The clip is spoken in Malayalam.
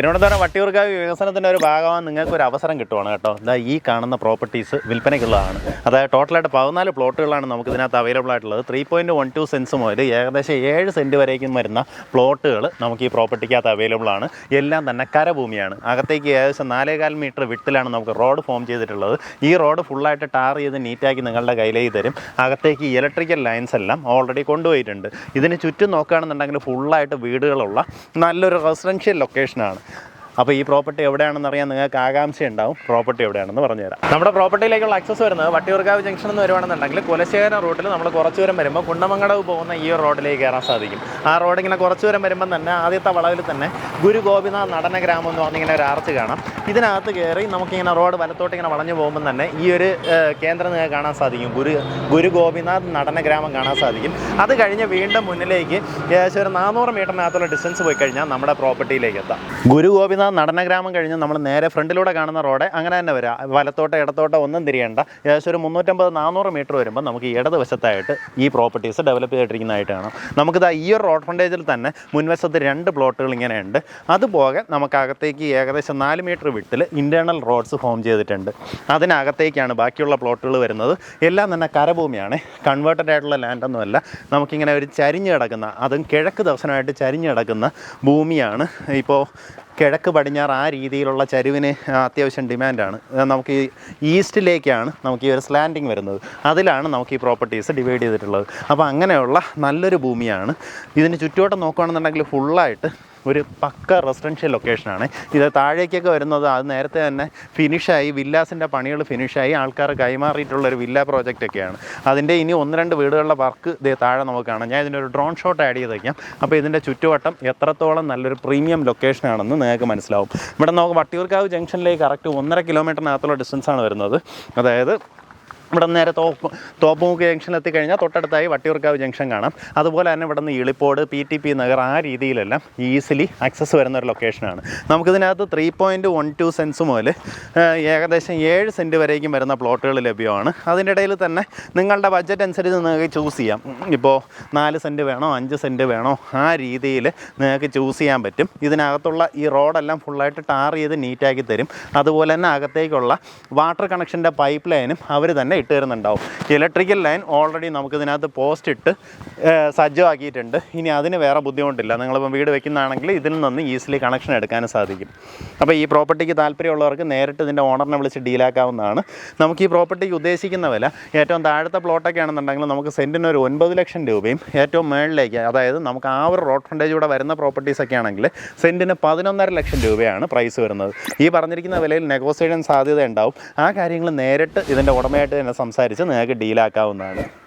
തിരുവനന്തപുരം വട്ടിയൂർക്കാവ് വികസനത്തിന്റെ ഒരു ഭാഗമാണ് നിങ്ങൾക്ക് ഒരു അവസരം കിട്ടുവാണ് കേട്ടോ. ഇതാ ഈ കാണുന്ന പ്രോപ്പർട്ടീസ് വിൽപ്പനയ്ക്കുള്ളതാണ്. അതായത് ടോട്ടലായിട്ട് പതിനാല് പ്ലോട്ടുകളാണ് നമുക്ക് ഇതിനകത്ത് അവൈലബിൾ ആയിട്ടുള്ളത്. Three point one two cents മുതൽ ഏകദേശം ഏഴ് സെന്റ് വരേക്കും വരുന്ന പ്ലോട്ടുകൾ നമുക്ക് ഈ പ്രോപ്പർട്ടിക്കകത്ത് അവൈലബിൾ ആണ്. എല്ലാം തന്നെ കരഭൂമിയാണ്. അകത്തേക്ക് ഏകദേശം നാലേകാൽ മീറ്റർ വിട്ടിലാണ് നമുക്ക് റോഡ് ഫോം ചെയ്തിട്ടുള്ളത്. ഈ റോഡ് ഫുള്ളായിട്ട് ടാർ ചെയ്ത് നീറ്റാക്കി നിങ്ങളുടെ കയ്യിലേക്ക് തരും. അകത്തേക്ക് ഇലക്ട്രിക്കൽ ലൈൻസ് എല്ലാം ഓൾറെഡി കൊണ്ടുപോയിട്ടുണ്ട്. ഇതിന് ചുറ്റും നോക്കുകയാണെന്നുണ്ടെങ്കിൽ ഫുള്ളായിട്ട് വീടുകളുള്ള നല്ലൊരു റെസിഡൻഷ്യൽ ലൊക്കേഷനാണ് അപ്പോൾ ഈ പ്രോപ്പർട്ടി എവിടെയാണെന്ന് അറിയാൻ നിങ്ങൾക്ക് ആകാംക്ഷ ഉണ്ടാവും പ്രോപ്പർട്ടി എവിടെയാണെന്ന് പറഞ്ഞുതരാം. നമ്മുടെ പ്രോപ്പർട്ടിയിലേക്കുള്ള ആക്സസ് വരുന്നത് വട്ടിയൂർക്കാവ് ജംഗ്ഷൻ എന്ന് വരുവാണെന്നുണ്ടെങ്കിൽ കുലശേഖരം റൂട്ടിൽ നമ്മൾ കുറച്ച് ദൂരം വരുമ്പോൾ കുണ്ടമംഗടവ് പോകുന്ന ഈ റോഡിലേക്ക് കയറാൻ സാധിക്കും. ആ റോഡ് ഇങ്ങനെ കുറച്ച് ദൂരം വരുമ്പോൾ തന്നെ ആദ്യത്തെ വളവിൽ തന്നെ ഗുരു ഗോപിനാഥ് നടന ഗ്രാമം എന്ന് പറഞ്ഞിങ്ങനെ ഒരു ആർച്ച് കാണാം. ഇതിനകത്ത് കയറി നമുക്കിങ്ങനെ റോഡ് വലത്തോട്ട് ഇങ്ങനെ വളഞ്ഞു പോകുമ്പോൾ തന്നെ ഈ ഒരു കേന്ദ്രം നിങ്ങൾക്ക് കാണാൻ സാധിക്കും. ഗുരു ഗുരു ഗോപിനാഥ് നടന ഗ്രാമം കാണാൻ സാധിക്കും. അത് കഴിഞ്ഞ് വീണ്ടും മുന്നിലേക്ക് ഏകദേശം ഒരു നാനൂറ് മീറ്ററിനകത്തുള്ള ഡിസ്റ്റൻസ് പോയി കഴിഞ്ഞാൽ നമ്മുടെ പ്രോപ്പർട്ടിയിലേക്ക് എത്താം. ഗുരു ഗോപിനാഥ് നടന ഗ്രാമം കഴിഞ്ഞ് നമ്മൾ നേരെ ഫ്രണ്ടിലൂടെ കാണുന്ന റോഡ് അങ്ങനെ തന്നെ വരാം. വലത്തോട്ടോ ഇടത്തോട്ടോ ഒന്നും തിരിയേണ്ട. ഏകദേശം ഒരു മുന്നൂറ്റമ്പത് നാനൂറ് മീറ്റർ വരുമ്പോൾ നമുക്ക് ഇടതുവശത്തായിട്ട് ഈ പ്രോപ്പർട്ടീസ് ഡെവലപ്പ് ചെയ്തിട്ടിരിക്കുന്നതായിട്ട് കാണാം. നമുക്കിത് ഈ ഒരു റോഡ് ഫ്രണ്ടേജിൽ തന്നെ മുൻവശത്ത് രണ്ട് പ്ലോട്ടുകൾ ഇങ്ങനെയുണ്ട് അതുപോകെ നമുക്കകത്തേക്ക് ഏകദേശം നാല് മീറ്റർ വിട്ടിൽ ഇന്റേർണൽ റോഡ്സ് ഫോം ചെയ്തിട്ടുണ്ട്. അതിനകത്തേക്കാണ് ബാക്കിയുള്ള പ്ലോട്ടുകൾ വരുന്നത്. എല്ലാം തന്നെ കരഭൂമിയാണ്. കൺവേർട്ടഡ് ആയിട്ടുള്ള ലാൻഡൊന്നുമല്ല നമുക്കിങ്ങനെ ഒരു ചരിഞ്ഞ് കിടക്കുന്ന അതും കിഴക്ക് ദർശനമായിട്ട് ചരിഞ്ഞ് കിടക്കുന്ന ഭൂമിയാണ്. ഇപ്പോൾ കിഴക്ക് പടിഞ്ഞാറ് ആ രീതിയിലുള്ള ചരിവിന് അത്യാവശ്യം ഡിമാൻഡാണ് നമുക്ക് ഈ ഈസ്റ്റിലേക്കാണ് നമുക്ക് ഈ ഒരു സ്ലാൻഡിങ് വരുന്നത്. അതിലാണ് നമുക്ക് ഈ പ്രോപ്പർട്ടീസ് ഡിവൈഡ് ചെയ്തിട്ടുള്ളത്. അപ്പോൾ അങ്ങനെയുള്ള നല്ലൊരു ഭൂമിയാണ്. ഇതിന് ചുറ്റുവട്ടം നോക്കുകയാണെന്നുണ്ടെങ്കിൽ ഫുള്ളായിട്ട് ഒരു പക്ക റെസിഡൻഷ്യൽ ലൊക്കേഷനാണ്. ഇത് താഴേക്കൊക്കെ വരുന്നത് അത് നേരത്തെ തന്നെ ഫിനിഷായി വില്ലാസിന്റെ പണികൾ ഫിനിഷായി ആൾക്കാർ കൈമാറിയിട്ടുള്ള ഒരു വില്ല പ്രോജക്റ്റൊക്കെയാണ്. അതിന്റെ ഇനി ഒന്ന് രണ്ട് വീടുകളുടെ വർക്ക് ഇതേ താഴെ നമുക്ക് കാണാം. ഞാൻ ഇതിന്റെ ഒരു ഡ്രോൺ ഷോട്ട് ആഡ് ചെയ്ത് വയ്ക്കാം അപ്പോൾ ഇതിന്റെ ചുറ്റുവട്ടം എത്രത്തോളം നല്ലൊരു പ്രീമിയം ലൊക്കേഷനാണെന്ന് നിങ്ങൾക്ക് മനസ്സിലാവും. ഇവിടെ നമുക്ക് വട്ടിയൂർക്കാവ് ജംഗ്ഷനിലേക്ക് കറക്റ്റ് ഒന്നര കിലോമീറ്ററിനകത്തുള്ള ഡിസ്റ്റൻസാണ് വരുന്നത്. അതായത് ഇവിടെ നിന്ന് നേരെ തോപ്പ് തോപ്പുമുക്ക് ജംഗ്ഷൻ എത്തിക്കഴിഞ്ഞാൽ തൊട്ടടുത്തായി വട്ടിയൂർക്കാവ് ജംഗ്ഷൻ കാണാം. അതുപോലെ തന്നെ ഇവിടെ നിന്ന് ഇളിപ്പോട് പി ടി പി നഗർ ആ രീതിയിലെല്ലാം ഈസിലി ആക്സസ് വരുന്ന ഒരു ലൊക്കേഷനാണ് നമുക്കിതിനകത്ത് three point one two cents മുതൽ ഏകദേശം ഏഴ് സെന്റ് വരേക്കും വരുന്ന പ്ലോട്ടുകൾ ലഭ്യമാണ്. അതിന്റെ ഇടയിൽ തന്നെ നിങ്ങളുടെ ബഡ്ജറ്റ് അനുസരിച്ച് നിങ്ങൾക്ക് ചൂസ് ചെയ്യാം. ഇപ്പോൾ നാല് സെന്റ് വേണോ അഞ്ച് സെന്റ് വേണോ ആ രീതിയിൽ നിങ്ങൾക്ക് ചൂസ് ചെയ്യാൻ പറ്റും. ഇതിനകത്തുള്ള ഈ റോഡെല്ലാം ഫുള്ളായിട്ട് ടാർ ചെയ്ത് നീറ്റാക്കി തരും. അതുപോലെ തന്നെ അകത്തേക്കുള്ള വാട്ടർ കണക്ഷന്റെ പൈപ്പ് ലൈനും അവർ തന്നെ ഇട്ട് തരുന്നുണ്ടാവും ഇലക്ട്രിക്കൽ ലൈൻ ഓൾറെഡി നമുക്ക് ഇതിനകത്ത് പോസ്റ്റ് ഇട്ട് സജ്ജമാക്കിയിട്ടുണ്ട്. ഇനി അതിന് വേറെ ബുദ്ധിമുട്ടില്ല. നിങ്ങളിപ്പോൾ വീട് വെക്കുന്നതാണെങ്കിൽ ഇതിൽ നിന്ന് ഈസിലി കണക്ഷൻ എടുക്കാനും സാധിക്കും. അപ്പോൾ ഈ പ്രോപ്പർട്ടിക്ക് താല്പര്യമുള്ളവർക്ക് നേരിട്ട് ഇതിന്റെ ഓണറിനെ വിളിച്ച് ഡീലാക്കാവുന്നതാണ് നമുക്ക് ഈ പ്രോപ്പർട്ടിക്ക് ഉദ്ദേശിക്കുന്ന വില ഏറ്റവും താഴത്തെ പ്ലോട്ടൊക്കെ ആണെന്നുണ്ടെങ്കിൽ നമുക്ക് സെന്റിന് ഒരു ഒൻപത് ലക്ഷം രൂപയും ഏറ്റവും മുകളിലേക്ക് അതായത് നമുക്ക് ആ ഒരു റോഡ് ഫ്രണ്ടേജ് കൂടെ വരുന്ന പ്രോപ്പർട്ടീസൊക്കെ ആണെങ്കിൽ സെന്റിന് പതിനൊന്നര ലക്ഷം രൂപയാണ് പ്രൈസ് വരുന്നത്. ഈ പറഞ്ഞിരിക്കുന്ന വിലയിൽ നെഗോസിയേഷൻ സാധ്യത ഉണ്ടാവും ആ കാര്യങ്ങൾ നേരിട്ട് ഇതിന്റെ ഉടമയായിട്ട് സംസാരിച്ച് നിങ്ങൾക്ക് ഡീലാക്കാവുന്നതാണ്.